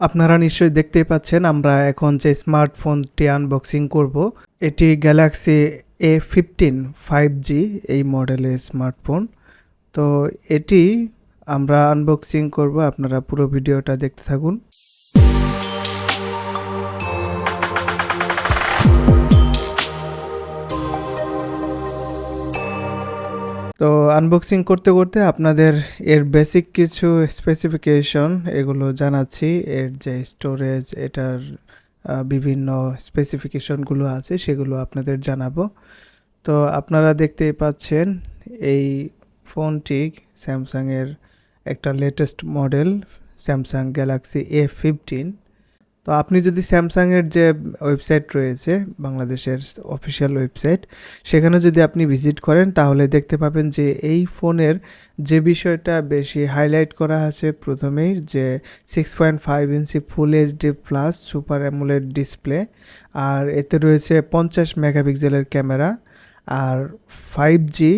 আপনারা নিশ্চয়ই দেখতে পাচ্ছেন, আমরা এখন যে স্মার্টফোনটি আনবক্সিং করব, এটি Galaxy A fifteen five G এই মডেলের স্মার্টফোন তো এটি আমরা আনবক্সিং করব, আপনারা পুরো ভিডিওটা দেখতে থাকুন। তো আনবক্সিং করতে করতে আপনাদের এর বেসিক কিছু স্পেসিফিকেশন এগুলো জানাচ্ছি। এর যে স্টোরেজ এটার বিভিন্ন স্পেসিফিকেশনগুলো আছে, সেগুলো আপনাদের জানাব। তো আপনারা দেখতেই পাচ্ছেন, এই ফোনটি স্যামসাংয়ের একটা latest model Samsung Galaxy A fifteen তো আপনি যদি স্যামসাংয়ের যে ওয়েবসাইট রয়েছে, বাংলাদেশের অফিসিয়াল ওয়েবসাইট সেখানে যদি আপনি ভিজিট করেন, তাহলে দেখতে পাবেন যে এই ফোনের যে বিষয়টা বেশি হাইলাইট করা আছে প্রথমেই, যে six point five inch full HD plus super AMOLED display আর এতে রয়েছে পঞ্চাশ মেগাপিক্সেলের ক্যামেরা আর five G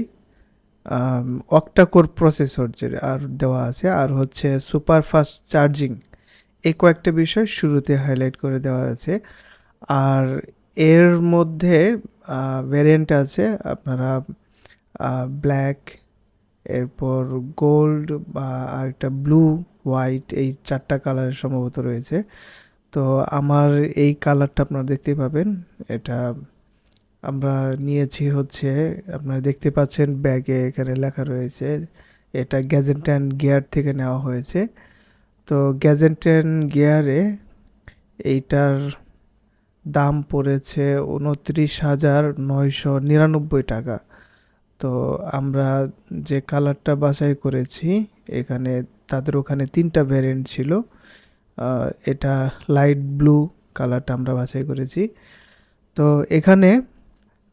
octa core processor যে আর দেওয়া আছে, আর হচ্ছে সুপার ফাস্ট চার্জিং এই কয়েকটা বিষয় শুরুতে হাইলাইট করে দেওয়া আছে। আর এর মধ্যে ভ্যারিয়েন্ট আছে, আপনারা ব্ল্যাক এরপর গোল্ড বা, আরেকটা ব্লু হোয়াইট এই চারটা কালারের সম্ভবত রয়েছে। তো আমার এই কালারটা আপনারা দেখতে পাবেন। এটা আমরা নিয়েছি হচ্ছে, আপনারা দেখতে পাচ্ছেন ব্যাগে এখানে লেখা রয়েছে, এটা গ্যাজেন্টান গিয়ার থেকে নেওয়া হয়েছে। তো গ্যাজেন্টেন গিয়ারে এইটার দাম পড়েছে উনত্রিশ হাজার নয়শো নিরানব্বই টাকা। তো আমরা যে কালারটা বাছাই করেছি, এখানে তাদের ওখানে তিনটা ভ্যারিয়েন্ট ছিল। এটা লাইট ব্লু কালারটা আমরা বাছাই করেছি। তো এখানে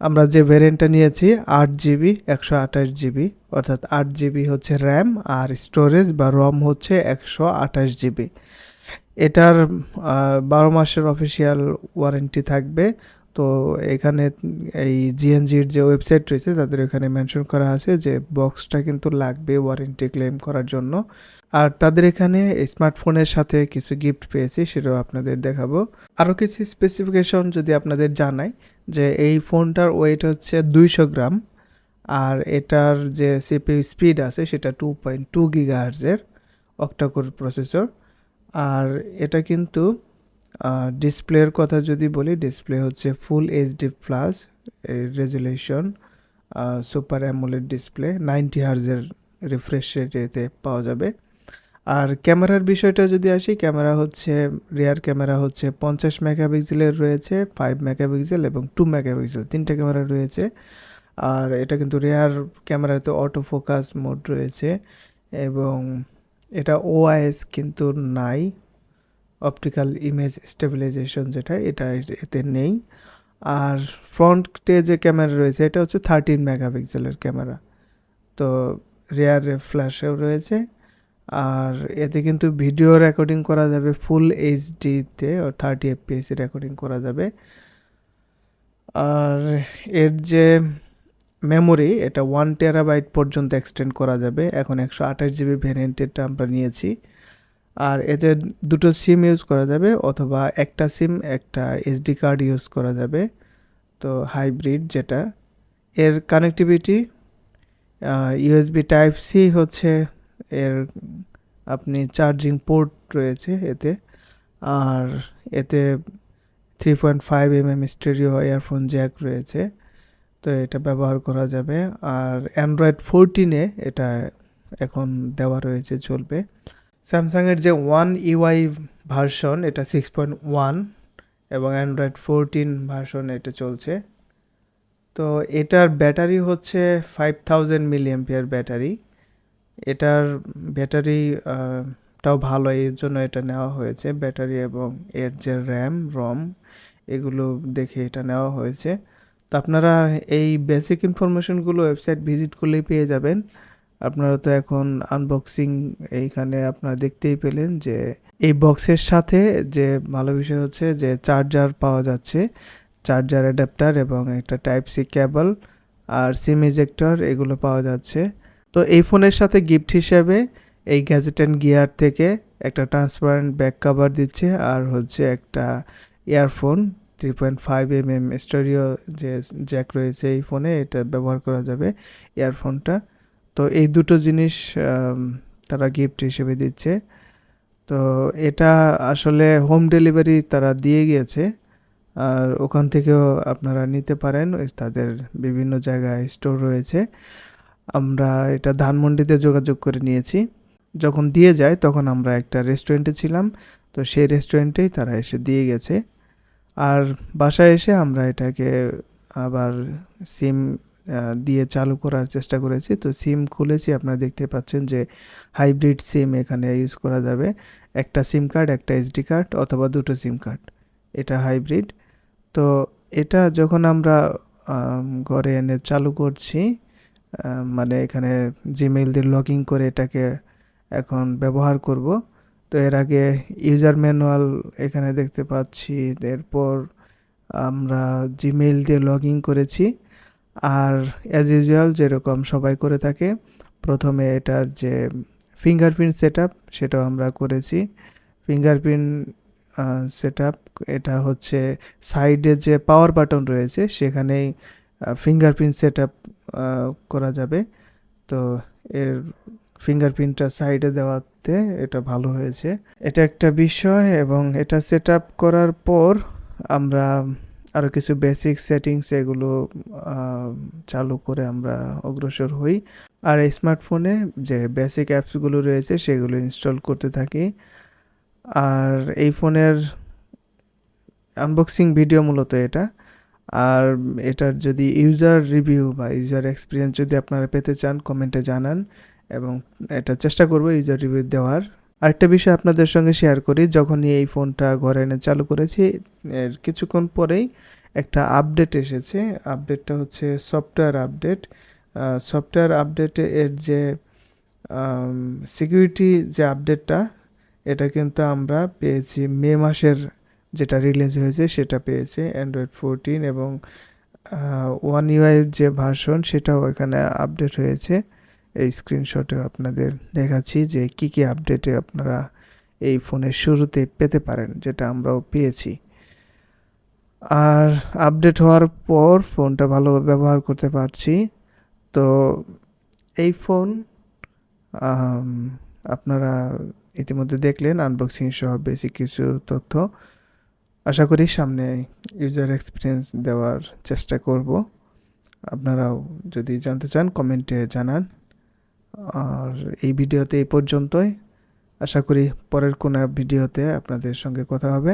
আমরা যে ভ্যারিয়েন্টটা নিয়েছি, আট জিবি একশো আঠাশ জিবি অর্থাৎ আট জিবি হচ্ছে র্যাম আর স্টোরেজ বা রম হচ্ছে একশো আঠাশ জিবি এটার বারো মাসের অফিসিয়াল ওয়ারেন্টি থাকবে। তো এখানে এই জিএনজির যে ওয়েবসাইট রয়েছে, তাদের এখানে মেনশন করা আছে যে বক্সটা কিন্তু লাগবে ওয়ারেন্টি ক্লেম করার জন্য। আর তাদের এখানে স্মার্টফোনের সাথে কিছু গিফট পেয়েছি, সেটাও আপনাদের দেখাবো। আরও কিছু স্পেসিফিকেশন যদি আপনাদের জানাই, যে এই ফোনটার ওয়েট হচ্ছে দুইশো গ্রাম, আর এটার যে সিপিইউ স্পিড আছে, সেটা টু পয়েন্ট টু গিগাহার্জের অক্টাকোর প্রসেসর আর এটা কিন্তু ডিসপ্লের কথা যদি বলি ডিসপ্লে হচ্ছে full HD plus resolution super AMOLED display ninety হার্জের refresh পাওয়া যাবে। আর ক্যামেরার বিষয়টা যদি আসি, ক্যামেরা হচ্ছে রিয়ার ক্যামেরা হচ্ছে পঞ্চাশ মেগাপিক্সেলের রয়েছে ফাইভ মেগাপিক্সেল এবং টু মেগাপিক্সেল তিনটে ক্যামেরা রয়েছে। আর এটা কিন্তু রেয়ার ক্যামেরাতে অটো ফোকাস মোড রয়েছে এবং এটা ওআইএস কিন্তু নাই। অপটিক্যাল ইমেজ স্টেবিলাইজেশন যেটা, এটা এতে নেই। আর ফ্রন্টে যে ক্যামেরা রয়েছে, এটা হচ্ছে থার্টিন মেগাপিক্সেলের ক্যামেরা তো রেয়ার ফ্ল্যাশেও রয়েছে। আর এতে কিন্তু ভিডিও রেকর্ডিং করা যাবে ফুল এইচডিতে থার্টি এফপিএস রেকর্ডিং করা যাবে। আর এর যে মেমোরি এটা ওয়ান টেরাবাইট পর্যন্ত এক্সটেন্ড করা যাবে। এখন একশো আঠাশ জিবি ভ্যারিয়েন্টেরটা আমরা নিয়েছি। আর এতে দুটো সিম ইউজ করা যাবে অথবা একটা সিম একটা এসডি কার্ড ইউজ করা যাবে। তো হাইব্রিড যেটা। এর কানেক্টিভিটি ইউএসবি টাইপ সি হচ্ছে এর আপনি চার্জিং পোর্ট রয়েছে এতে। আর এতে three point five M M stereo earphone jack রয়েছে। তো এটা ব্যবহার করা যাবে। আর অ্যান্ড্রয়েড ফোরটিনে এটা এখন দেওয়া রয়েছে, চলবে। স্যামসাংয়ের যে ওয়ান ইউআই ভার্সন এটা সিক্স পয়েন্ট ওয়ান এবং অ্যান্ড্রয়েড ফোরটিন ভার্সন এটা চলছে। তো এটার ব্যাটারি হচ্ছে ফাইভ থাউজেন্ড মিলিয়াম্পিয়ার ব্যাটারি। এটার ব্যাটারি আহ, টাও ভালো এর জন্য এটা নেওয়া হয়েছে। ব্যাটারি এবং এর যে র্যাম রম এগুলো দেখে এটা নেওয়া হয়েছে। তো আপনারা এই বেসিক ইনফরমেশনগুলো ওয়েবসাইট ভিজিট করলেই পেয়ে যাবেন। আপনারা তো এখন আনবক্সিং এইখানে আপনারা দেখতেই পেলেন যে এই বক্সের সাথে যে ভালো বিষয় হচ্ছে যে চার্জার পাওয়া যাচ্ছে। চার্জার অ্যাডাপ্টার এবং একটা টাইপ সি কেবল আর সিম ইজেক্টর এগুলো পাওয়া যাচ্ছে। তো এই ফোনের সাথে গিফট হিসেবে এই গ্যাজেট অ্যান্ড গিয়ার থেকে একটা ট্রান্সপারেন্ট ব্যাক কভার দিচ্ছে আর হচ্ছে একটা earphone three point five M M stereo যে জ্যাক রয়েছে এই ফোনে এটা ব্যবহার করা যাবে। ইয়ারফোনটা তো এই দুটো জিনিস তারা গিফট হিসেবে দিচ্ছে। তো এটা আসলে হোম ডেলিভারি তারা দিয়ে গিয়েছে। আর ওখান থেকেও আপনারা নিতে পারেন। তাদের বিভিন্ন জায়গায় স্টোর রয়েছে। আমরা এটা ধানমন্ডিতে যোগাযোগ করে নিয়েছি। যখন দিয়ে যায়, তখন আমরা একটা রেস্টুরেন্টে ছিলাম। তো সেই রেস্টুরেন্টেই তারা এসে দিয়ে গেছে। আর বাসায় এসে আমরা এটাকে আবার সিম দিয়ে চালু করার চেষ্টা করেছি। তো সিম খুলেছি আপনারা দেখতে পাচ্ছেন যে হাইব্রিড সিম এখানে ইউজ করা যাবে। একটা সিম কার্ড একটা এসডি কার্ড অথবা দুটো সিম কার্ড এটা হাইব্রিড তো এটা যখন আমরা আম, ঘরে এনে চালু করছি মানে এখানে জিমেইল দিয়ে লগ করে এটাকে এখন ব্যবহার করব। তো এর আগে ইউজার ম্যানুয়াল এখানে দেখতে পাচ্ছি। এরপর আমরা জিমেইল দিয়ে লগ করেছি। আর অ্যাজ ইউজুয়াল যেরকম সবাই করে থাকে, প্রথমে এটার যে ফিঙ্গারপ্রিন্ট সেট আপ সেটাও আমরা করেছি। ফিঙ্গারপ্রিন্ট সেট আপ এটা হচ্ছে সাইডে যে পাওয়ার বাটন রয়েছে, সেখানেই ফিঙ্গারপ্রিন্ট সেট আপ করা যাবে। তো এর ফিঙ্গারপ্রিন্টটা সাইডে দেওয়াতে এটা ভালো হয়েছে। এটা একটা বিষয় এবং এটা সেট আপ করার পর আমরা আরও কিছু বেসিক সেটিংস এগুলো চালু করে আমরা অগ্রসর হই। আর স্মার্টফোনে যে বেসিক অ্যাপসগুলো রয়েছে সেগুলো ইনস্টল করতে থাকি। আর এই ফোনের আনবক্সিং ভিডিও মূলত এটা। আর এটার যদি ইউজার রিভিউ বা ইউজার এক্সপিরিয়েন্স যদি আপনারা পেতে চান কমেন্টে জানান এবং এটা চেষ্টা করব ইউজার রিভিউ দেওয়ার। আরেকটা বিষয় আপনাদের সঙ্গে শেয়ার করি, যখনই এই ফোনটা ঘরে এনে চালু করেছি, এর কিছুক্ষণ পরেই একটা আপডেট এসেছে। আপডেটটা হচ্ছে সফটওয়্যার আপডেট সফটওয়্যার আপডেটে এর যে সিকিউরিটি যে আপডেটটা এটা কিন্তু আমরা পেয়েছি। মে মাসের যেটা রিলিজ হয়েছে, সেটা পেয়েছে। অ্যান্ড্রয়েড ফোরটিন এবং ওয়ান ইউআইয়ের যে ভার্সন সেটাও এখানে আপডেট হয়েছে। এই স্ক্রিনশটে আপনাদের দেখাচ্ছি যে কি কি আপডেটে আপনারা এই ফোনের শুরুতে পেতে পারেন, যেটা আমরাও পেয়েছি। আর আপডেট হওয়ার পর ফোনটা ভালোভাবে ব্যবহার করতে পারছি। তো এই ফোন আপনারা ইতিমধ্যে দেখলেন আনবক্সিং সহ বেশি কিছু তথ্য। আশা করি সামনে ইউজার এক্সপিরিয়েন্স দেওয়ার চেষ্টা করব। আপনারাও যদি জানতে চান কমেন্টে জানান। আর এই ভিডিওতে এই পর্যন্তই। আশা করি পরের কোনো ভিডিওতে আপনাদের সঙ্গে কথা হবে।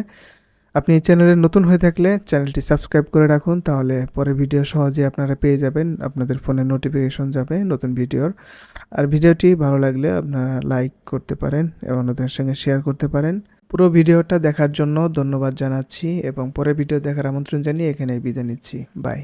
আপনি এই চ্যানেলে নতুন হয়ে থাকলে চ্যানেলটি সাবস্ক্রাইব করে রাখুন, তাহলে পরের ভিডিও সহজে আপনারা পেয়ে যাবেন। আপনাদের ফোনে নোটিফিকেশন যাবে নতুন ভিডিওর। আর ভিডিওটি ভালো লাগলে আপনারা লাইক করতে পারেন এবং ওদের সঙ্গে শেয়ার করতে পারেন। পুরো ভিডিওটা দেখার জন্য ধন্যবাদ জানাচ্ছি এবং পরের ভিডিও দেখার আমন্ত্রণ জানিয়ে এখানে বিদায় নিচ্ছি। বাই।